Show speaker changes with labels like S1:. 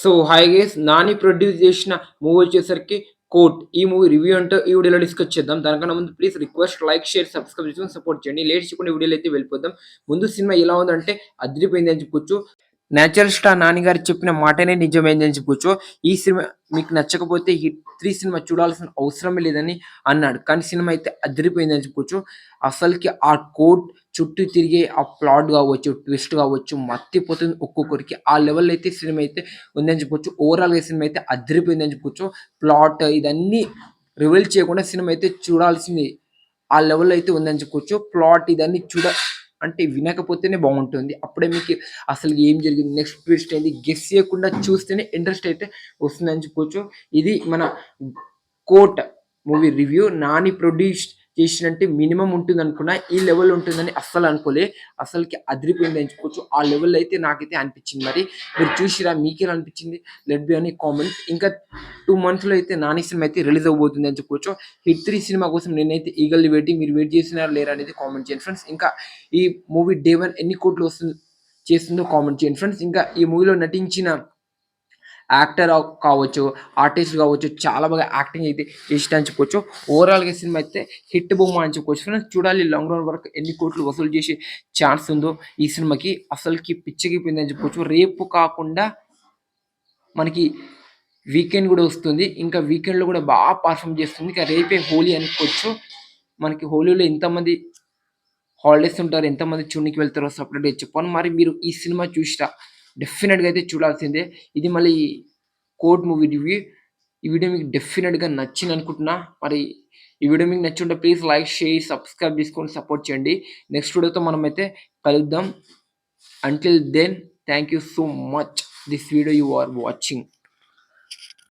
S1: So hi guys Nani produce చేసిన movie వచ్చేసరికి coat. ఈ మూవీ రివ్యూ అంటే ఈ వీడియోలో డిస్కస్ చేద్దాం. దానికన్నా ముందు please request like share subscribe చేసుకుని సపోర్ట్ చేయండి. లేట్ చేయకుండా వీడియోలో అయితే వెళ్ళిపోదాం. ముందు సినిమా ఎలా ఉందంటే అదిరిపోయింది అని చెప్పుకోవచ్చు న్యాచురల్ స్టార్ నాన్నగారు గారు చెప్పిన మాటనే నిజమైంది అని చెప్పుకోవచ్చు. ఈ సినిమా మీకు నచ్చకపోతే ఈ త్రీ సినిమా చూడాల్సిన అవసరమే లేదని అన్నాడు. కానీ సినిమా అయితే అదిరిపోయిందని చెప్పుకోవచ్చు. అసలుకి ఆ కోట్ చుట్టూ తిరిగే ఆ ప్లాట్ కావచ్చు ట్విస్ట్ కావచ్చు మత్తిపోతుంది ఒక్కొక్కరికి. ఆ లెవెల్ అయితే సినిమా అయితే ఉందని చెప్పుకోవచ్చు. ఓవరాల్గా సినిమా అయితే అదిరిపోయిందని చెప్పుకోవచ్చు. ప్లాట్ ఇదన్నీ రివీల్ చేయకుండా సినిమా అయితే చూడాల్సింది ఆ లెవెల్ అయితే ఉందని చెప్పుకోవచ్చు. ప్లాట్ ఇదన్నీ చూడ అంటే వినకపోతేనే బాగుంటుంది. అప్పుడే మీకు అసలు ఏం జరిగింది నెక్స్ట్ ట్విస్ట్ ఏంది గెస్ చేయకుండా చూస్తేనే ఇంట్రెస్ట్ అయితే వస్తుందని చెప్పుకోవచ్చు ఇది మన Court movie review. Nani produce చేసినంటే minimum ఉంటుంది అనుకున్నా ఈ లెవెల్ ఉంటుందని అస్సలు అనుకోలే. అసలుకి అదిరిపోయింది అని ఆ లెవెల్ అయితే నాకైతే అనిపించింది మరి. మీరు చూసిరా మీకేలా అనిపించింది? లెట్ బి అని కామెంట్ ఇంకా టూ మంత్స్లో అయితే నాని సినిమా అయితే రిలీజ్ అవ్వబోతుంది అని చెప్పుకోవచ్చు. హిట్ త్రీ సినిమా కోసం నేనైతే ఈగల్ వెయిటింగ్ మీరు వెయిట్ చేసినారా లేరా అనేది కామెంట్ చేయండి ఫ్రెండ్స్ ఇంకా ఈ మూవీ డే వన్ ఎన్ని కోట్లు వస్తుంది చేస్తుందో కామెంట్ చేయండి ఫ్రెండ్స్ ఇంకా ఈ మూవీలో నటించిన యాక్టర్ కావచ్చు ఆర్టిస్ట్ కావచ్చు చాలా బాగా యాక్టింగ్ అయితే చేసిన అని చెప్పుకోవచ్చు ఓవరాల్గా సినిమా అయితే హిట్ బొమ్మ అని చెప్పుకోవచ్చు ఫ్రెండ్స్ చూడాలి లాంగ్ రన్ వరకు ఎన్ని కోట్లు వసూలు చేసే ఛాన్స్ ఉందో ఈ సినిమాకి అసలుకి పిచ్చగిపోయింది అని చెప్పుకోవచ్చు రేపు కాకుండా మనకి వీకెండ్ కూడా వస్తుంది. ఇంకా వీకెండ్లో కూడా బాగా పర్ఫామ్ చేస్తుంది. ఇంకా రేపే హోలీ అనుకోవచ్చు మనకి హోలీలో ఎంతమంది హాలిడేస్ ఉంటారు ఎంతమంది చూడనికి వెళ్తారో సపరేట్గా చెప్పాను. మరి మీరు ఈ సినిమా చూసిరా? డెఫినెట్గా అయితే చూడాల్సిందే. ఇది మళ్ళీ కోర్ట్ మూవీ రివ్యూ. ఈ వీడియో మీకు డెఫినెట్గా నచ్చింది అనుకుంటున్నా. మరి ఈ వీడియో మీకు నచ్చుంటే ప్లీజ్ లైక్ షేర్ సబ్స్క్రైబ్ చేసుకొని సపోర్ట్ చేయండి. నెక్స్ట్ వీడియోతో మనం అయితే కలుద్దాం. Until then thank you so much this video you are watching